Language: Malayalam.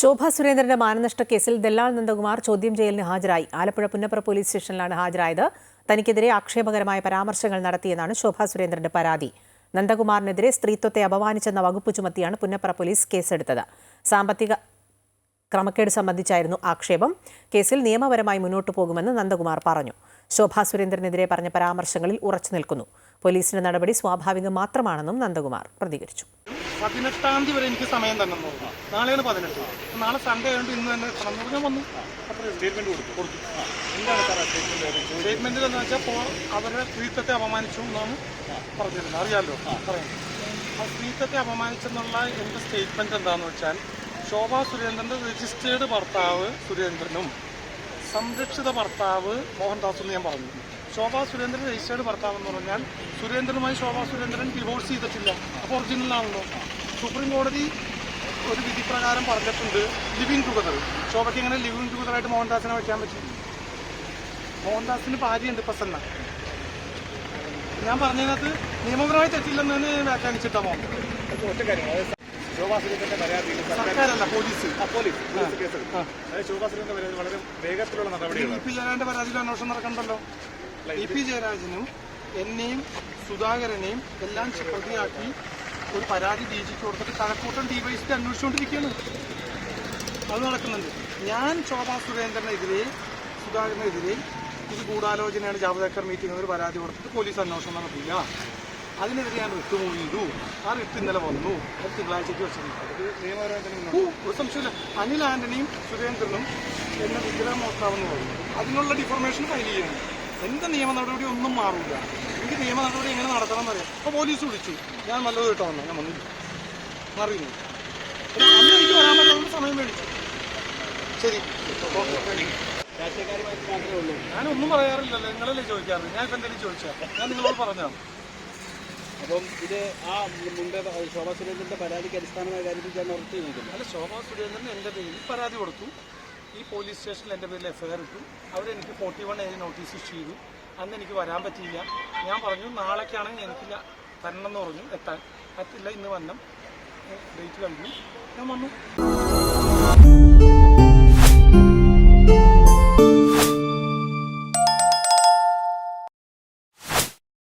ശോഭ സുരേന്ദ്രന്റെ മാനനഷ്ട കേസിൽ ദല്ലാൾ നന്ദകുമാർ ചോദ്യം ചെയ്യലിന് ഹാജരായി. ആലപ്പുഴ പുന്നപ്ര പോലീസ് സ്റ്റേഷനിലാണ് ഹാജരായത്. തനിക്കെതിരെ ആക്ഷേപകരമായ പരാമർശങ്ങൾ നടത്തിയെന്നാണ് ശോഭ സുരേന്ദ്രന്റെ പരാതി. നന്ദകുമാറിനെതിരെ സ്ത്രീത്വത്തെ അപമാനിച്ചെന്ന വകുപ്പ് ചുമത്തിയാണ് പുന്നപ്ര പോലീസ് കേസെടുത്തത്. സാമ്പത്തിക ക്രമക്കേട് സംബന്ധിച്ചായിരുന്നു ആക്ഷേപം. കേസിൽ നിയമപരമായി മുന്നോട്ടു പോകുമെന്ന് നന്ദകുമാർ പറഞ്ഞു. ശോഭാ സുരേന്ദ്രനെതിരെ പറഞ്ഞ പരാമർശങ്ങളിൽ ഉറച്ചു നിൽക്കുന്നു. പോലീസിന്റെ നടപടി സ്വാഭാവികം മാത്രമാണെന്നും നന്ദകുമാർ പ്രതികരിച്ചു. പതിനെട്ടാം തീയതി വരെ എനിക്ക് സമയം തന്നെ നാളെയാണ് പതിനെട്ട്. നാളെ സൺഡേ ആയതുകൊണ്ട് ഇന്ന് തന്നെ എത്തണം ഞാൻ വന്നു. സ്റ്റേറ്റ്മെന്റ് കൊടുത്തു. കൊടുത്തു. എന്താണ് സാർ സ്റ്റേറ്റ്മെന്റ് സ്റ്റേറ്റ്മെന്റിൽ എന്ന് വെച്ചാൽ ഇപ്പോൾ അവരുടെ സ്ത്രീത്വത്തെ അപമാനിച്ചു എന്നാണ് പറഞ്ഞിരുന്നത്. അറിയാമല്ലോ പറയുന്നത് ആ സ്ത്രീത്വത്തെ അപമാനിച്ചെന്നുള്ള എന്റെ സ്റ്റേറ്റ്മെന്റ് എന്താണെന്ന് വെച്ചാൽ ശോഭാ സുരേന്ദ്രന്റെ രജിസ്റ്റേർഡ് ഭർത്താവ് സുരേന്ദ്രനും സംരക്ഷിത ഭർത്താവ് മോഹൻദാസും എന്ന് ഞാൻ പറഞ്ഞു. ശോഭാ സുരേന്ദ്രൻ രജിസ്റ്റേർഡ് ഭർത്താവ് എന്ന് പറഞ്ഞാൽ സുരേന്ദ്രനുമായി ശോഭാ സുരേന്ദ്രൻ ഡിവോഴ്സ് ചെയ്തിട്ടില്ല. അപ്പോൾ ഒറിജിനൽ ആണല്ലോ. സുപ്രീം കോടതി ഒരു വിധി പ്രകാരം പറഞ്ഞിട്ടുണ്ട് ലിവിങ് ടുഗദർ ശോഭയ്ക്ക് എങ്ങനെ ലിവിങ് ടുഗദറായിട്ട് മോഹൻദാസിനെ വയ്ക്കാൻ പറ്റില്ല മോഹൻദാസിന് ഭാര്യയുണ്ട് പ്രസന്ന. ഞാൻ പറഞ്ഞതിനകത്ത് നിയമപരമായി തെറ്റില്ലെന്ന് തന്നെ വ്യാഖ്യാനിച്ചിട്ടാ മോഹൻ. ഒറ്റ കാര്യം. ശോഭാ സുരേന്ദ്രന്റെ പരാതിയിൽ സർക്കാരല്ല പോലീസ്. പോലീസ് പോലീസ് അതായത് ശോഭാ സുരേന്ദ്രന്റെ പരാതി വളരെ വേഗത്തിലുള്ള ഇ നടപടികളാണ് പി ജയരാജന്റെ പരാതിയിൽ അന്വേഷണം നടക്കണ്ടല്ലോ? ഇ പി ജയരാജനും എന്നെയും സുധാകരനെയും എല്ലാം പ്രതിയാക്കി ഒരു പരാതി ഡി ജിക്ക് കൊടുത്തിട്ട് കഴക്കൂട്ടം ഡിവൈസിക്ക് അന്വേഷിച്ചുകൊണ്ടിരിക്കുകയാണ്. അത് നടക്കുന്നുണ്ട്. ഞാൻ ശോഭാ സുരേന്ദ്രനെതിരെ സുധാകരനെതിരെ ഇത് ഗൂഢാലോചനയാണ് ജാവദേക്കർ മീറ്റിംഗ് ഒരു പരാതി കൊടുത്തിട്ട് പോലീസ് അന്വേഷണം നടത്തില്ല അതിനെതിരെ ഞാൻ റിട്ട് മൂവ് ചെയ്തു ആ റിട്ട് ഇന്നലെ വന്നു. അത് തിങ്കളാഴ്ചയ്ക്ക് വെച്ചിട്ടുണ്ട് സംശയമില്ല അനിൽ ആന്റണിയും സുരേന്ദ്രനും എന്നെ വിഗ്രഹം നോക്കാമെന്ന് പറഞ്ഞു. അതിനുള്ള ഡിഫോർമേഷൻ ഫയൽ ചെയ്യണം. എന്റെ നിയമ നടപടി ഒന്നും മാറില്ല എനിക്ക് നിയമ നടപടി എങ്ങനെ നടത്തണം എന്നറിയാം. അപ്പോൾ പോലീസ് വിളിച്ചു. ഞാൻ നല്ലത് കേട്ടോ വന്നു ഞാൻ വന്നില്ല. അറിയുന്നു അന്ന് എനിക്ക് വരാൻ പറ്റുന്ന സമയം മേടിച്ചു. ശരി. രാഷ്ട്രീയക്കാരുമായിട്ട് മാത്രമേ ഉള്ളൂ. ഞാനൊന്നും പറയാറില്ലല്ലോ. നിങ്ങളല്ലേ ചോദിക്കാറ്? ഞാൻ ഇപ്പം എന്തെങ്കിലും ചോദിച്ചാൽ ഞാൻ നിങ്ങളോട് പറഞ്ഞതാണ്. അപ്പം ഇത് ആ മുമ്പേ ശോഭാ സുരേന്ദ്രന്റെ പരാതിക്ക് അടിസ്ഥാനമായ കാര്യത്തിൽ ഞാൻ ഉറച്ചു നിൽക്കുന്നു അല്ല ശോഭാ സുരേന്ദ്രൻ എന്റെ പേരിൽ പരാതി കൊടുത്തു. ഈ പോലീസ് സ്റ്റേഷനിൽ എന്റെ പേരിൽ എഫ്ഐആർ ഇട്ടു. അവരെനിക്ക് forty one A notice issue ചെയ്തു. അന്ന് എനിക്ക് വരാൻ പറ്റിയില്ല. ഞാൻ പറഞ്ഞു നാളേക്കാണെങ്കിൽ എനിക്ക് തരണം എന്ന് പറഞ്ഞു. എത്താൻ പറ്റില്ല. ഇന്ന് വന്നം ഡേറ്റ് കഴിഞ്ഞു. ഞാൻ വന്നു.